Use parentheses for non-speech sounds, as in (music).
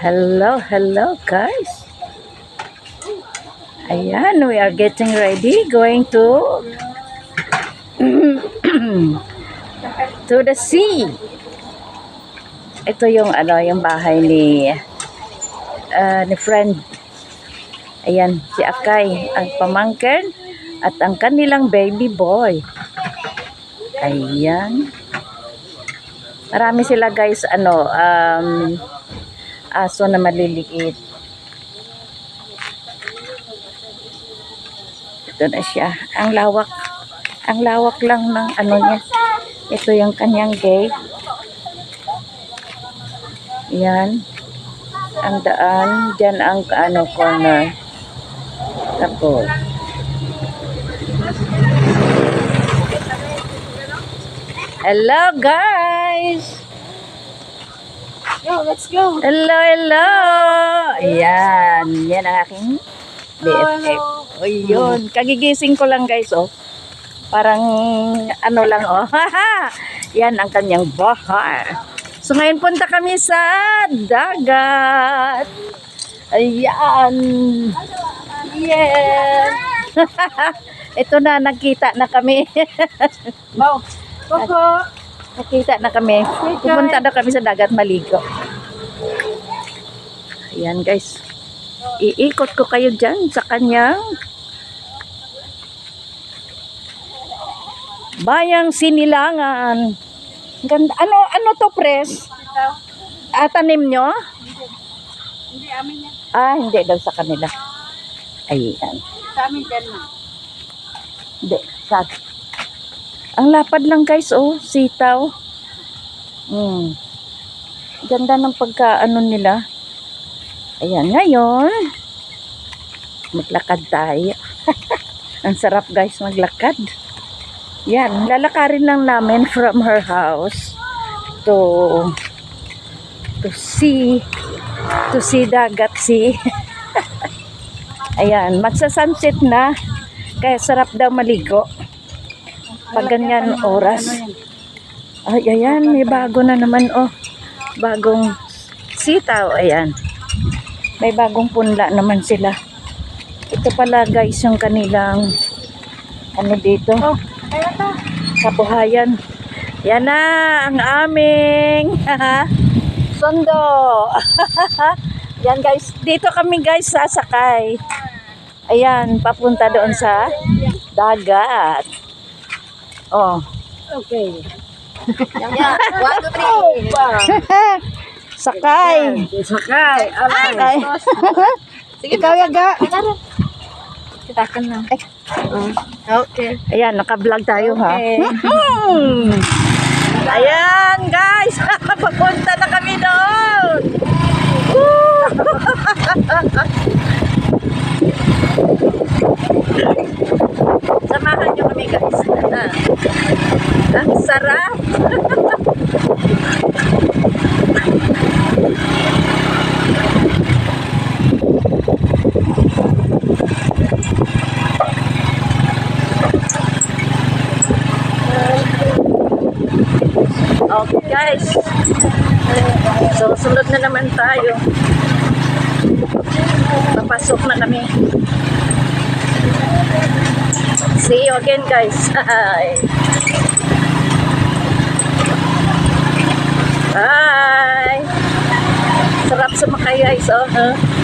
Hello, hello guys. Ayan, we are getting ready. Going to (clears throat) to the sea. Ito yung ano, yung bahay ni ah, ni friend. Ayan, si Akay, ang pamangkin at ang kanilang baby boy. Ayan. Marami sila guys, ano, um, aso na maliliit. Ito na siya. Ang lawak. Ang lawak lang ng ano niya. Ito yung kanyang gate. Yan. Ang daan. Diyan ang ano corner. Tapos. Hello guys! Yo, let's go. Hello, hello! Ayan, yan ang aking BFF. O yun, kagigising ko lang guys, oh. Parang ano lang, oh. (laughs) yan ang kanyang bahay. So ngayon punta kami sa dagat. Ayan. Yes. (laughs) Ito na, nagkita na kami. (laughs) Wow. Coco. Nakita na kami. Pupunta na kami sa dagat maligo. Ayan guys. Iikot ko kayo dyan sa kanyang bayang sinilangan. Ganda. Ano, ano to, pres? Ah, tanim nyo? Hindi, amin yan. Ah, hindi daw sa kanila. Ayan. Sa amin dyan na. Hindi, sa Ang lapad lang guys, oh, sitaw. Mm. Ganda ng pagkaano nila. Ayan, ngayon, maglakad tayo. (laughs) Ang sarap guys maglakad. Yan, lalakarin lang namin from her house to to see to see dagat sea. (laughs) Ayan, magsa-sunset na. Kaya sarap daw maligo. Pag ganyan oras. Ay, ayan, may bago na naman, oh. Bagong sitaw, ayan. May bagong punla naman sila. Ito pala, guys, yung kanilang, ano dito, Oh, kaya to. kabuhayan. Yan na, ang aming, sundo. (laughs) Yan, guys. Dito kami, guys, sasakay. Ayan, papunta doon sa dagat. Oh. Okay. Yeah, one, two, three. (laughs) Sakay. Sakay. Sakay. (laughs) Sige, Ikaw, Yaga. Kitakan na. Okay. Ayan, naka-vlog tayo ha. Okay. Hmm. (laughs) Ayan, guys. Papunta na kami doon. Woo! Nyo kami, guys. Ang sarap. Okay, guys. So, sunod na naman tayo. Papasok na kami. See you again, guys. (laughs) Bye. Bye. Sarap sumakay, guys. Oh, huh?